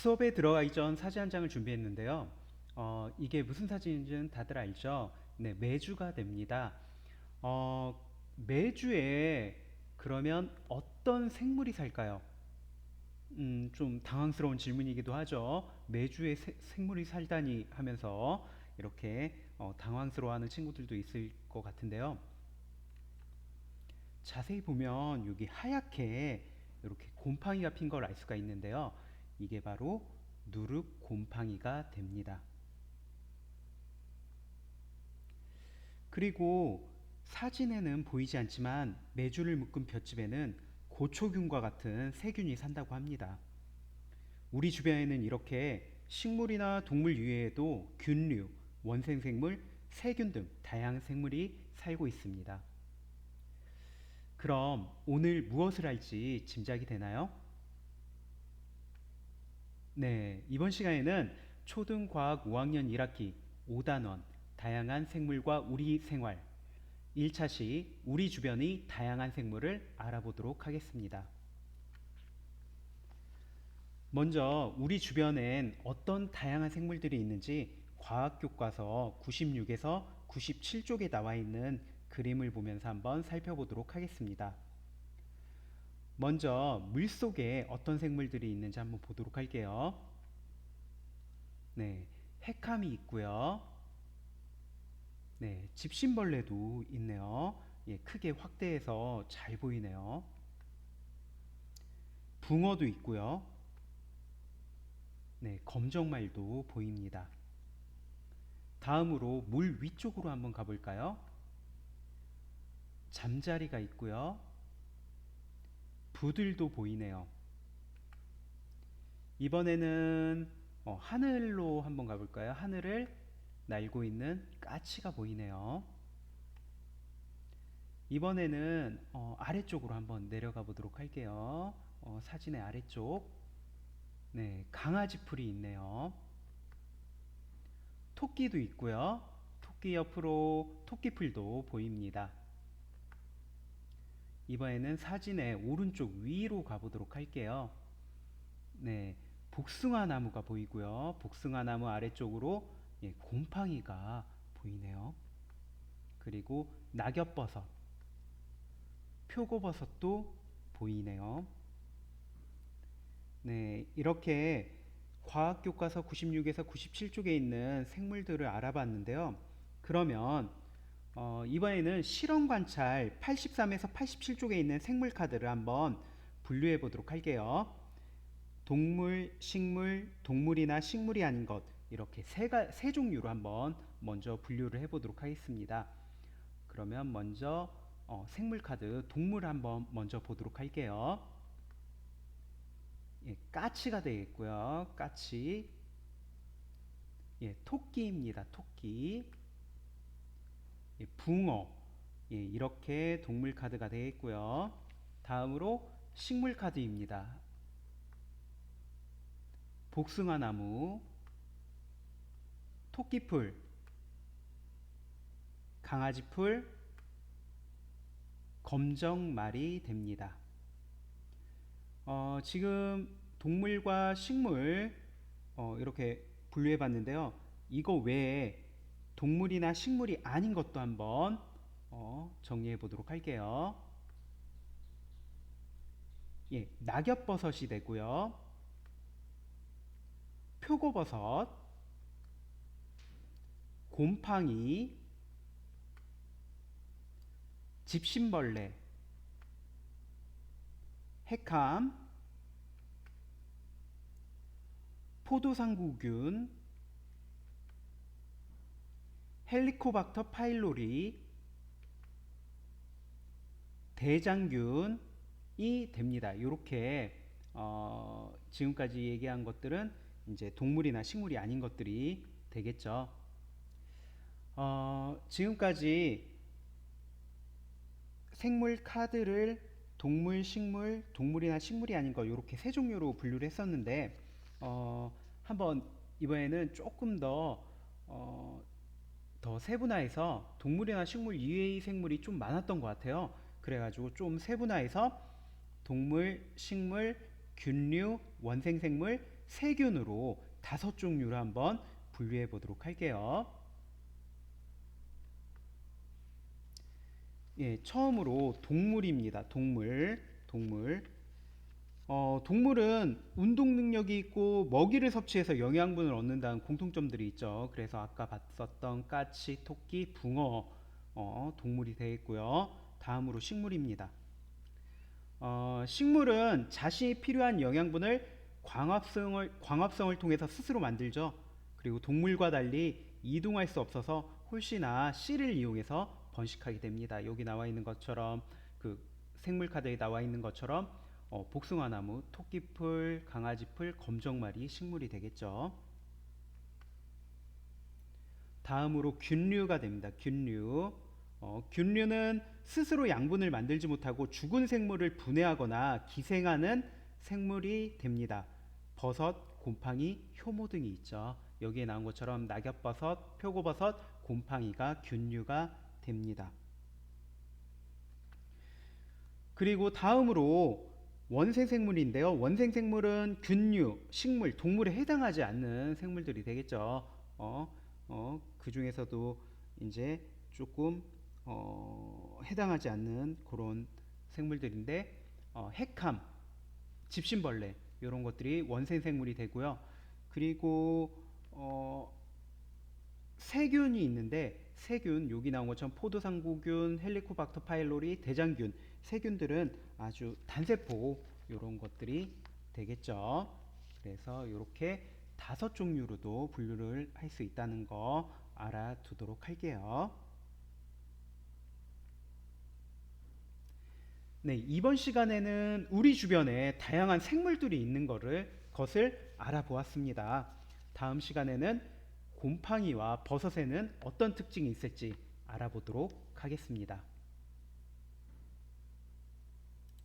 수업에 들어가기 전 사진 한 장을 준비했는데요. 어, 이게 무슨 사진인지는 다들 알죠? 네, 매주가 됩니다. 어, 매주에 그러면 어떤 생물이 살까요? 음, 좀 당황스러운 질문이기도 하죠. 매주에 세- 생물이 살다니 하면서 이렇게 어, 당황스러워하는 친구들도 있을 것 같은데요. 자세히 보면 여기 하얗게 이렇게 곰팡이가 핀 걸 알 수가 있는데요. 이게 바로 누룩 곰팡이가 됩니다. 그리고 사진에는 보이지 않지만 메주를 묶은 볏짚에는 고초균과 같은 세균이 산다고 합니다. 우리 주변에는 이렇게 식물이나 동물 이외에도 균류, 원생생물, 세균 등 다양한 생물이 살고 있습니다. 그럼 오늘 무엇을 할지 짐작이 되나요? 네, 이번 시간에는 초등과학 5학년 1학기 5단원 다양한 생물과 우리 생활 1차시 우리 주변의 다양한 생물을 알아보도록 하겠습니다. 먼저 우리 주변엔 어떤 다양한 생물들이 있는지 과학교과서 96에서 97쪽에 나와 있는 그림을 보면서 한번 살펴보도록 하겠습니다. 먼저 물 속에 어떤 생물들이 있는지 한번 보도록 할게요. 네, 핵함이 있고요. 네, 집신벌레도 있네요. 예, 크게 확대해서 잘 보이네요. 붕어도 있고요. 네, 검정말도 보입니다. 다음으로 물 위쪽으로 한번 가볼까요? 잠자리가 있고요. 부들도 보이네요. 이번에는 어, 하늘로 한번 가볼까요? 하늘을 날고 있는 까치가 보이네요. 이번에는 어, 아래쪽으로 한번 내려가 보도록 할게요. 어, 사진의 아래쪽. 네, 강아지 풀이 있네요. 토끼도 있고요. 토끼 옆으로 토끼풀도 보입니다. 이번에는 사진의 오른쪽 위로 가보도록 할게요. 네, 복숭아 나무가 보이고요. 복숭아 나무 아래쪽으로 예, 곰팡이가 보이네요. 그리고 낙엽버섯, 표고버섯도 보이네요. 네, 이렇게 과학교과서 96에서 97쪽에 있는 생물들을 알아봤는데요. 그러면 어, 이번에는 실험 관찰 83에서 87쪽에 있는 생물 카드를 한번 분류해 보도록 할게요. 동물, 식물, 동물이나 식물이 아닌 것 이렇게 세, 가, 세 종류로 한번 먼저 분류를 해 보도록 하겠습니다. 그러면 먼저 어, 생물 카드 동물 한번 먼저 보도록 할게요. 예, 까치가 되겠고요. 까치. 예, 토끼입니다. 토끼. 예, 붕어. 예, 이렇게 동물 카드가 되겠고요. 다음으로 식물 카드입니다. 복숭아 나무, 토끼풀, 강아지풀, 검정말이 됩니다. 어, 지금 동물과 식물 어, 이렇게 분류해 봤는데요. 이거 외에 동물이나 식물이 아닌 것도 한번 어, 정리해 보도록 할게요. 예, 낙엽버섯이 되고요. 표고버섯, 곰팡이, 집신벌레, 핵함, 포도상구균, 헬리코박터 파일로리, 대장균이 됩니다. 이렇게 어, 지금까지 얘기한 것들은 이제 동물이나 식물이 아닌 것들이 되겠죠. 어, 지금까지 생물 카드를 동물, 식물, 동물이나 식물이 아닌 거 이렇게 세 종류로 분류를 했었는데 어, 한번 이번에는 조금 더 어, 더 세분화해서 동물이나 식물 이외의 생물이 좀 많았던 것 같아요. 그래가지고 좀 세분화해서 동물, 식물, 균류, 원생생물, 세균으로 다섯 종류를 한번 분류해 보도록 할게요. 예, 처음으로 동물입니다. 동물, 동물. 어, 동물은 운동 능력이 있고 먹이를 섭취해서 영양분을 얻는다는 공통점들이 있죠. 그래서 아까 봤었던 까치, 토끼, 붕어 어, 동물이 되겠고요. 다음으로 식물입니다. 어, 식물은 자신이 필요한 영양분을 광합성을, 광합성을 통해서 스스로 만들죠. 그리고 동물과 달리 이동할 수 없어서 홀씨나 씨를 이용해서 번식하게 됩니다. 여기 나와 있는 것처럼 그 생물 카드에 나와 있는 것처럼 어, 복숭아나무, 토끼풀, 강아지풀, 검정말이 식물이 되겠죠. 다음으로 균류가 됩니다. 균류. 어, 균류는 스스로 양분을 만들지 못하고 죽은 생물을 분해하거나 기생하는 생물이 됩니다. 버섯, 곰팡이, 효모 등이 있죠. 여기에 나온 것처럼 낙엽버섯, 표고버섯, 곰팡이가 균류가 됩니다. 그리고 다음으로 원생 생물인데요. 원생 생물은 균류, 식물, 동물에 해당하지 않는 생물들이 되겠죠. 어, 어, 그 중에서도 이제 조금 어, 해당하지 않는 그런 생물들인데 어, 핵함, 집신벌레 이런 것들이 원생 생물이 되고요. 그리고 어, 세균이 있는데 세균 여기 나온 것처럼 포도상구균, 헬리코박터 파일로리, 대장균 세균들은 아주 단세포 이런 것들이 되겠죠. 그래서 이렇게 다섯 종류로도 분류를 할 수 있다는 거 알아두도록 할게요. 네, 이번 시간에는 우리 주변에 다양한 생물들이 있는 것을 알아보았습니다. 다음 시간에는 곰팡이와 버섯에는 어떤 특징이 있을지 알아보도록 하겠습니다.